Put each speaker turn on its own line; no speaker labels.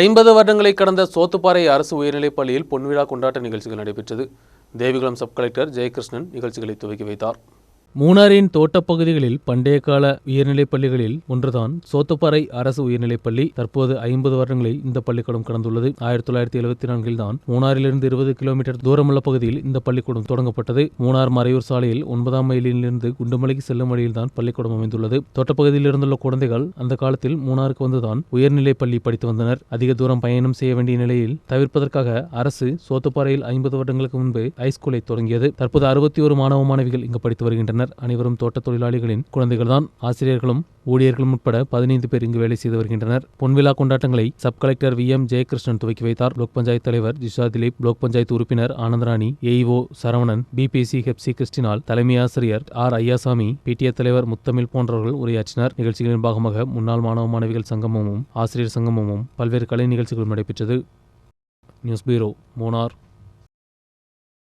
ஐம்பது வருடங்களை கடந்த சோத்துப்பாறை அரசு உயர்நிலைப் பள்ளியில் பொன்விழா கொண்டாட்ட நிகழ்ச்சிகள் நடைபெற்றது. தேவிகுளம் சப் கலெக்டர் ஜெயகிருஷ்ணன் நிகழ்ச்சிகளை துவக்கி வைத்தார். மூணாரின் தோட்டப் பகுதிகளில் பண்டைய கால உயர்நிலைப் பள்ளிகளில் ஒன்றுதான் சோத்துப்பாறை அரசு உயர்நிலைப் பள்ளி. தற்போது ஐம்பது வருடங்களில் இந்த பள்ளிக்கூடம் கடந்துள்ளது. ஆயிரத்தி தொள்ளாயிரத்தி எழுபத்தி நான்கில் தான் மூணாரிலிருந்து இருபது கிலோமீட்டர் தூரமுள்ள பகுதியில் இந்த பள்ளிக்கூடம் தொடங்கப்பட்டது. மூணார் மறையூர் சாலையில் ஒன்பதாம் மைலிலிருந்து குண்டுமலைக்கு செல்லும் வழியில் தான் பள்ளிக்கூடம் அமைந்துள்ளது. தோட்டப்பகுதியில் இருந்துள்ள குழந்தைகள் அந்த காலத்தில் மூணாருக்கு வந்துதான் உயர்நிலைப் பள்ளி படித்து வந்தனர். அதிக தூரம் பயணம் செய்ய வேண்டிய நிலையில் தவிர்ப்பதற்காக அரசு சோத்துப்பாறையில் ஐம்பது வருடங்களுக்கு முன்பு ஹைஸ்கூலை தொடங்கியது. தற்போது அறுபத்தி ஒரு மாணவ மாணவிகள் இங்கு படித்து வருகின்றனர் அனைவரும் தோட்டத் தொழிலாளிகளின் குழந்தைகள்தான். ஆசிரியர்களும் ஊழியர்களும் உட்பட பதினைந்து பேர் இங்கு வேலை செய்து வருகின்றனர். பொன்விழா கொண்டாட்டங்களை sub collector V. M. Jayakrishnan துவக்கி வைத்தார். பிளாக் பஞ்சாயத்து தலைவர் ஜிஷா திலீப் பிளாக் பஞ்சாயத்து உறுப்பினர் ஆனந்தராணி ஏஇஓ சரவணன் பிபிசி ஹெப்சி கிறிஸ்டினால் தலைமை ஆசிரியர் ஆர். ஐயாசாமி பிடிஏ தலைவர் முத்தமிழ் போன்றவர்கள் உரையாற்றினர். நிகழ்ச்சிகளின் பாகமாக முன்னாள் மாணவ மாணவிகள் சங்கமமும் ஆசிரியர் சங்கமமும் பல்வேறு கலை நிகழ்ச்சிகளும் நடைபெற்றது. நியூஸ் பீரோ மூனார்